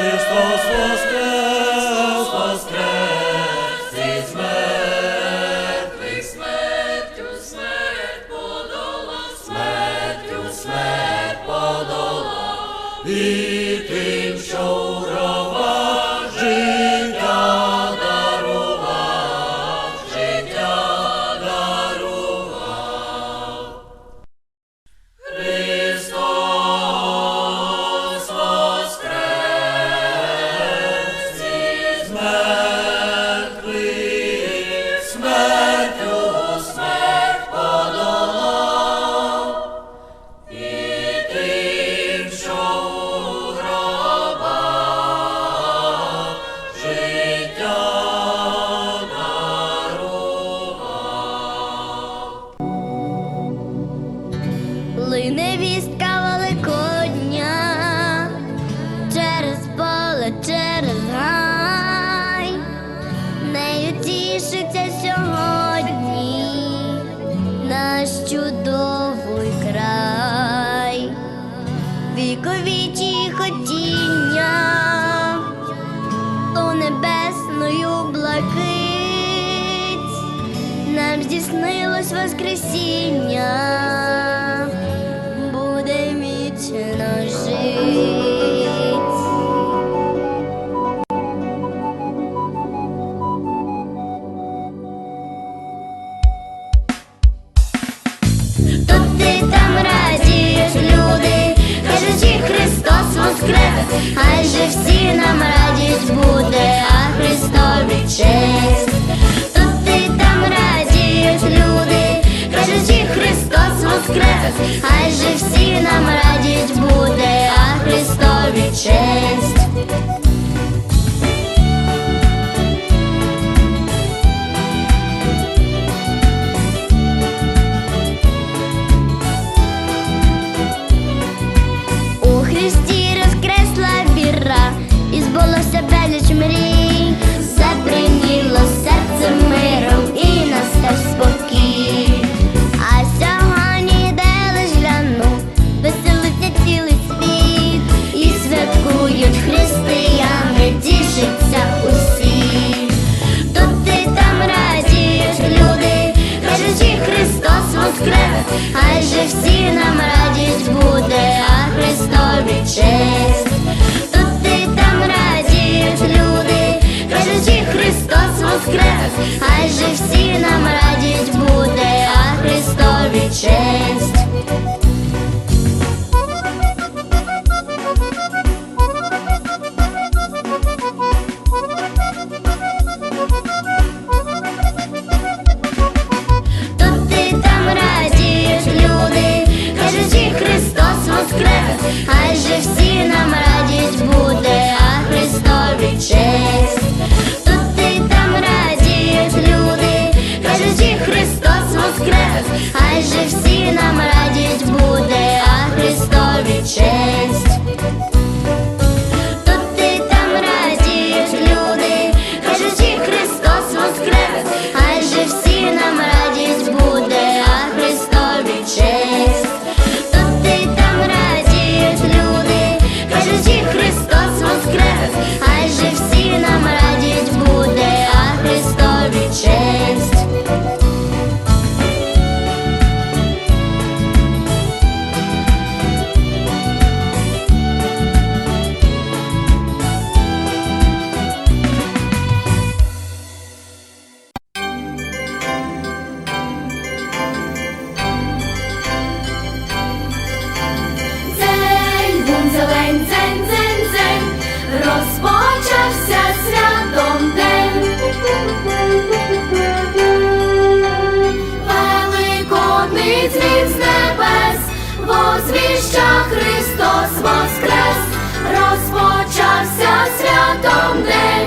Христос воскрес, воскрес смертю, смерть подола, смертю, смерть подолав, і тим, Лине вістка Великодня через поле, через гай, нею тішиться сьогодні наш чудовий край, віковічі хотіння, то небесною блакить. Нам здійснилось Воскресіння, Христос воскрес, хай же всі нам радість буде, а Христові честь. Тут ти там радіють люди, кажучи, Христос воскрес, хай же всі нам радість буде, а Христові честь. Mary. Честь. Тут ти там радієш, люди, кажучи, Христос воскрес, хай же всі нам радість буде, а Христові честь. Христос воскрес, розпочався святом день.